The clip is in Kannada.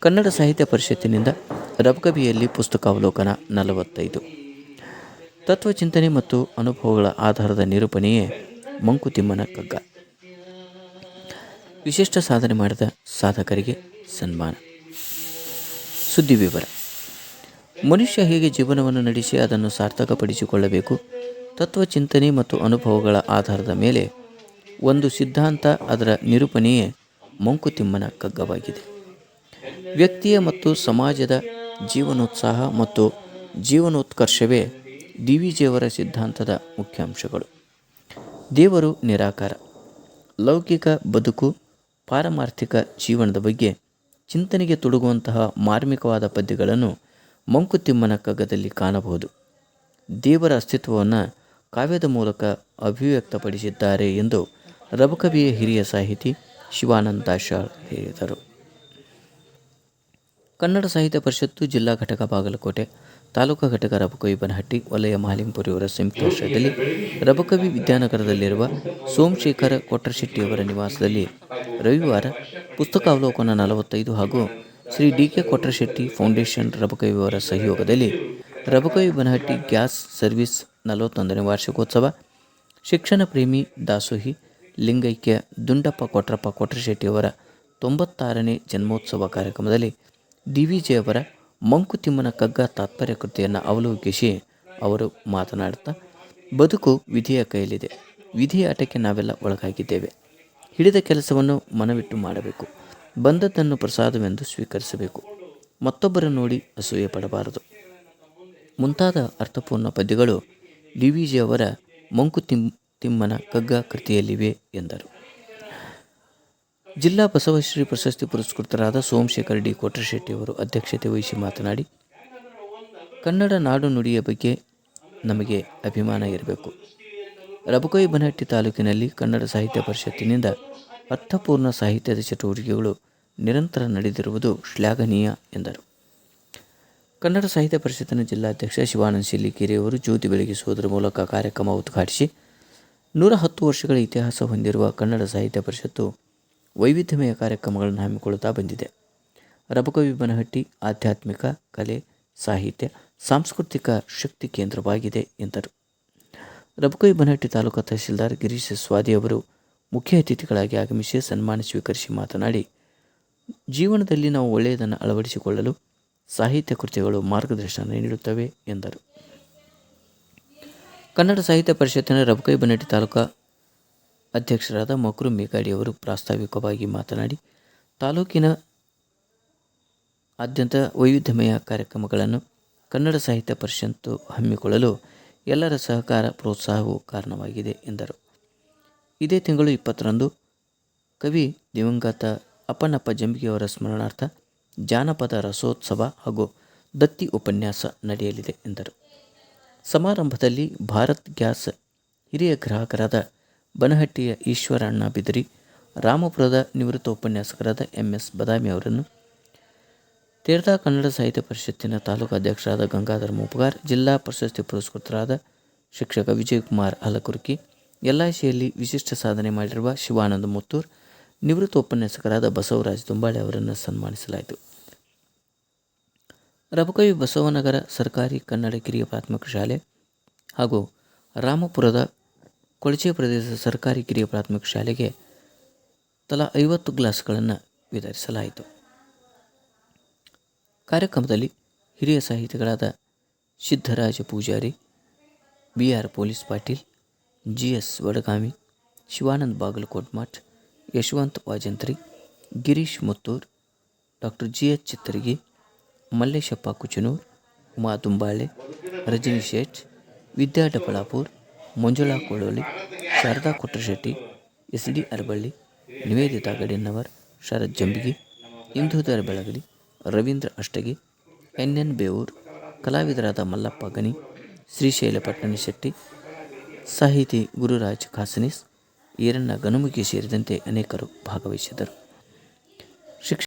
ಕನ್ನಡ ಸಾಹಿತ್ಯ ಪರಿಷತ್ತಿನಿಂದ ರಬ್ಕಬಿಯಲ್ಲಿ ಪುಸ್ತಕಾವಲೋಕನ ನಲವತ್ತೈದು. ತತ್ವಚಿಂತನೆ ಮತ್ತು ಅನುಭವಗಳ ಆಧಾರದ ನಿರೂಪಣೆಯೇ ಮಂಕುತಿಮ್ಮನ ಕಗ್ಗ. ವಿಶಿಷ್ಟ ಸಾಧನೆ ಮಾಡಿದ ಸಾಧಕರಿಗೆ ಸನ್ಮಾನ. ಸುದ್ದಿ ವಿವರ. ಮನುಷ್ಯ ಹೇಗೆ ಜೀವನವನ್ನು ನಡೆಸಿ ಅದನ್ನು ಸಾರ್ಥಕಪಡಿಸಿಕೊಳ್ಳಬೇಕು, ತತ್ವಚಿಂತನೆ ಮತ್ತು ಅನುಭವಗಳ ಆಧಾರದ ಮೇಲೆ ಒಂದು ಸಿದ್ಧಾಂತ ಅದರ ನಿರೂಪಣೆಯೇ ಮಂಕುತಿಮ್ಮನ ಕಗ್ಗವಾಗಿದೆ ವ್ಯಕ್ತಿಯ ಮತ್ತು ಸಮಾಜದ ಜೀವನೋತ್ಸಾಹ ಮತ್ತು ಜೀವನೋತ್ಕರ್ಷವೇ ದಿವಿಜಿಯವರ ಸಿದ್ಧಾಂತದ ಮುಖ್ಯಾಂಶಗಳು. ದೇವರು ನಿರಾಕಾರ, ಲೌಕಿಕ ಬದುಕು, ಪಾರಮಾರ್ಥಿಕ ಜೀವನದ ಬಗ್ಗೆ ಚಿಂತನೆಗೆ ತೊಡಗುವಂತಹ ಮಾರ್ಮಿಕವಾದ ಪದ್ಯಗಳನ್ನು ಮಂಕುತಿಮ್ಮನ ಕಗ್ಗದಲ್ಲಿ ಕಾಣಬಹುದು. ದೇವರ ಅಸ್ತಿತ್ವವನ್ನು ಕಾವ್ಯದ ಮೂಲಕ ಅಭಿವ್ಯಕ್ತಪಡಿಸಿದ್ದಾರೆ ಎಂದು ರಬಕವಿಯ ಹಿರಿಯ ಸಾಹಿತಿ ಶಿವಾನಂದ ಶಾಳ್ ಹೇಳಿದರು. ಕನ್ನಡ ಸಾಹಿತ್ಯ ಪರಿಷತ್ತು ಜಿಲ್ಲಾ ಘಟಕ ಬಾಗಲಕೋಟೆ, ತಾಲೂಕು ಘಟಕ ರಬಕವಿ ಬನಹಟ್ಟಿ, ವಲಯ ಮಹಾಲಿಂಪುರಿಯವರ ಸಂಯುಕ್ತಾಶ್ರಯದಲ್ಲಿ ರಬಕವಿ ವಿದ್ಯಾನಗರದಲ್ಲಿರುವ ಸೋಮಶೇಖರ ಕೊಟ್ರಶೆಟ್ಟಿಯವರ ನಿವಾಸದಲ್ಲಿ ರವಿವಾರ ಪುಸ್ತಕಾವಲೋಕನ ನಲವತ್ತೈದು ಹಾಗೂ Shri D K Kotrashetti foundation ರಬಕವಿಯವರ ಸಹಯೋಗದಲ್ಲಿ ರಬಕವಿ ಬನಹಟ್ಟಿ ಗ್ಯಾಸ್ ಸರ್ವಿಸ್ ನಲವತ್ತೊಂದನೇ ವಾರ್ಷಿಕೋತ್ಸವ, ಶಿಕ್ಷಣ ಪ್ರೇಮಿ ದಾಸೋಹಿ ಲಿಂಗೈಕ್ಯ ದುಂಡಪ್ಪ ಕೊಟ್ರಪ್ಪ ಕೊಟ್ರಶೆಟ್ಟಿಯವರ ತೊಂಬತ್ತಾರನೇ ಜನ್ಮೋತ್ಸವ ಕಾರ್ಯಕ್ರಮದಲ್ಲಿ ಡಿ ವಿ ಜಿಯವರ ಮಂಕುತಿಮ್ಮನ ಕಗ್ಗ ತಾತ್ಪರ್ಯ ಕೃತಿಯನ್ನು ಅವಲೋಕಿಸಿ ಅವರು ಮಾತನಾಡುತ್ತಾ, ಬದುಕು ವಿಧಿಯ ಕೈಯಲ್ಲಿದೆ. ವಿಧಿಯ ಆಟಕ್ಕೆ ನಾವೆಲ್ಲ ಒಳಗಾಗಿದ್ದೇವೆ. ಹಿಡಿದ ಕೆಲಸವನ್ನು ಮನವಿಟ್ಟು ಮಾಡಬೇಕು. ಬಂದದ್ದನ್ನು ಪ್ರಸಾದವೆಂದು ಸ್ವೀಕರಿಸಬೇಕು. ಮತ್ತೊಬ್ಬರ ನೋಡಿ ಅಸೂಯೆ ಪಡಬಾರದು. ಮುಂತಾದ ಅರ್ಥಪೂರ್ಣ ಪದ್ಯಗಳು ಡಿ ವಿ ಜಿಯವರ ಮಂಕುತಿಮ್ ತಿಮ್ಮನ ಕಗ್ಗ ಕೃತಿಯಲ್ಲಿವೆ ಎಂದರು. ಜಿಲ್ಲಾ ಬಸವಶ್ರೀ ಪ್ರಶಸ್ತಿ ಪುರಸ್ಕೃತರಾದ ಸೋಮಶೇಖರ್ ಡಿ ಕೋಟ್ರಶೆಟ್ಟಿಯವರು ಅಧ್ಯಕ್ಷತೆ ವಹಿಸಿ ಮಾತನಾಡಿ, ಕನ್ನಡ ನಾಡು ನುಡಿಯ ಬಗ್ಗೆ ನಮಗೆ ಅಭಿಮಾನ ಇರಬೇಕು. ರಬಕೈ ಬನಹಟ್ಟಿ ತಾಲೂಕಿನಲ್ಲಿ ಕನ್ನಡ ಸಾಹಿತ್ಯ ಪರಿಷತ್ತಿನಿಂದ ಅರ್ಥಪೂರ್ಣ ಸಾಹಿತ್ಯದ ಚಟುವಟಿಕೆಗಳು ನಿರಂತರ ನಡೆದಿರುವುದು ಶ್ಲಾಘನೀಯ ಎಂದರು. ಕನ್ನಡ ಸಾಹಿತ್ಯ ಪರಿಷತ್ತಿನ ಜಿಲ್ಲಾಧ್ಯಕ್ಷ ಶಿವಾನಂದ ಶಿಲ್ಲಿಕೇರಿಯವರು ಜ್ಯೋತಿ ಬೆಳಗಿಸುವುದರ ಮೂಲಕ ಕಾರ್ಯಕ್ರಮ ಉದ್ಘಾಟಿಸಿ ನೂರ ಹತ್ತು ವರ್ಷಗಳ ಇತಿಹಾಸ ಹೊಂದಿರುವ ಕನ್ನಡ ಸಾಹಿತ್ಯ ಪರಿಷತ್ತು ವೈವಿಧ್ಯಮಯ ಕಾರ್ಯಕ್ರಮಗಳನ್ನು ಹಮ್ಮಿಕೊಳ್ಳುತ್ತಾ ಬಂದಿದೆ. ರಬಕವಿ ಬನಹಟ್ಟಿ ಆಧ್ಯಾತ್ಮಿಕ ಕಲೆ, ಸಾಹಿತ್ಯ, ಸಾಂಸ್ಕೃತಿಕ ಶಕ್ತಿ ಕೇಂದ್ರವಾಗಿದೆ ಎಂದರು. ರಬಕವಿ ಬನಹಟ್ಟಿ ತಾಲೂಕು ತಹಸೀಲ್ದಾರ್ ಗಿರೀಶ್ ಸ್ವಾದಿ ಅವರು ಮುಖ್ಯ ಅತಿಥಿಗಳಾಗಿ ಆಗಮಿಸಿ ಸನ್ಮಾನ ಸ್ವೀಕರಿಸಿ ಮಾತನಾಡಿ, ಜೀವನದಲ್ಲಿ ನಾವು ಒಳ್ಳೆಯದನ್ನು ಅಳವಡಿಸಿಕೊಳ್ಳಲು ಸಾಹಿತ್ಯ ಕೃತಿಗಳು ಮಾರ್ಗದರ್ಶನ ನೀಡುತ್ತವೆ ಎಂದರು. ಕನ್ನಡ ಸಾಹಿತ್ಯ ಪರಿಷತ್ತಿನ ರಬಕೈ ಬನಟ್ಟಿ ತಾಲೂಕಾ ಅಧ್ಯಕ್ಷರಾದ ಮಕ್ರು ಮೇಘಾಡಿಯವರು ಪ್ರಾಸ್ತಾವಿಕವಾಗಿ ಮಾತನಾಡಿ, ತಾಲೂಕಿನ ಆದ್ಯಂತ ವೈವಿಧ್ಯಮಯ ಕಾರ್ಯಕ್ರಮಗಳನ್ನು ಕನ್ನಡ ಸಾಹಿತ್ಯ ಪರಿಷತ್ತು ಹಮ್ಮಿಕೊಳ್ಳಲು ಎಲ್ಲರ ಸಹಕಾರ, ಪ್ರೋತ್ಸಾಹವು ಕಾರಣವಾಗಿದೆ ಎಂದರು. ಇದೇ ತಿಂಗಳು ಇಪ್ಪತ್ತರಂದು ಕವಿ ದಿವಂಗತ ಅಪ್ಪನಪ್ಪ ಜಂಬಿಗೆಯವರ ಸ್ಮರಣಾರ್ಥ ಜಾನಪದ ರಸೋತ್ಸವ ಹಾಗೂ ದತ್ತಿ ಉಪನ್ಯಾಸ ನಡೆಯಲಿದೆ ಎಂದರು. ಸಮಾರಂಭದಲ್ಲಿ ಭಾರತ್ ಗ್ಯಾಸ್ ಹಿರಿಯ ಗ್ರಾಹಕರಾದ ಬನಹಟ್ಟಿಯ ಈಶ್ವರಣ್ಣ ಬಿದರಿ, ರಾಮಪುರದ ನಿವೃತ್ತ ಉಪನ್ಯಾಸಕರಾದ ಎಂ ಎಸ್ ಬದಾಮಿ ಅವರನ್ನು ತೀರ್ಥ ಕನ್ನಡ ಸಾಹಿತ್ಯ ಪರಿಷತ್ತಿನ ತಾಲೂಕು ಅಧ್ಯಕ್ಷರಾದ ಗಂಗಾಧರ ಮೂಪಗಾರ್, ಜಿಲ್ಲಾ ಪ್ರಶಸ್ತಿ ಪುರಸ್ಕೃತರಾದ ಶಿಕ್ಷಕ ವಿಜಯಕುಮಾರ್ ಹಲಕುರ್ಕಿ ಎಲ್ ಐ ಸಿಯಲ್ಲಿ ವಿಶಿಷ್ಟ ಸಾಧನೆ ಮಾಡಿರುವ ಶಿವಾನಂದ ಮುತ್ತೂರ್ ನಿವೃತ್ತ ಉಪನ್ಯಾಸಕರಾದ ಬಸವರಾಜ್ ದುಂಬಾಳೆ ಅವರನ್ನು ಸನ್ಮಾನಿಸಲಾಯಿತು. ರಬಕವಿ ಬಸವನಗರ ಸರ್ಕಾರಿ ಕನ್ನಡ ಕಿರಿಯ ಪ್ರಾಥಮಿಕ ಶಾಲೆ ಹಾಗೂ ರಾಮಪುರದ ಕೊಳಚೆ ಪ್ರದೇಶದ ಸರ್ಕಾರಿ ಕಿರಿಯ ಪ್ರಾಥಮಿಕ ಶಾಲೆಗೆ ತಲಾ ಐವತ್ತು ಗ್ಲಾಸ್ಗಳನ್ನು ವಿತರಿಸಲಾಯಿತು. ಕಾರ್ಯಕ್ರಮದಲ್ಲಿ ಹಿರಿಯ ಸಾಹಿತಿಗಳಾದ Siddharaja Pujari B R police Patil G S Vadagami, Shivanand Bagalkot Math, Yashwant Vajantri, Girish Muttur, doctor G H Chittargi Malleshappa Kuchanur Uma Tumbale Rajani Shet Vidya Dabalapur Manjula Kolloli Sharada Kotrashetti S D Arballi, Niveditha Gadinavar, Sharath Jambigi Indudhar Belagali, Ravindra Ashtagi N N Bevoor, ಕಲಾವಿದರಾದ Mallappa Gani Shrishaila Shetty, ಸಾಹಿತಿ ಗುರುರಾಜ್ ಖಾಸನೀಸ್, ಈರಣ್ಣ ಗನುಮುಖಿ ಸೇರಿದಂತೆ ಅನೇಕರು ಭಾಗವಹಿಸಿದರು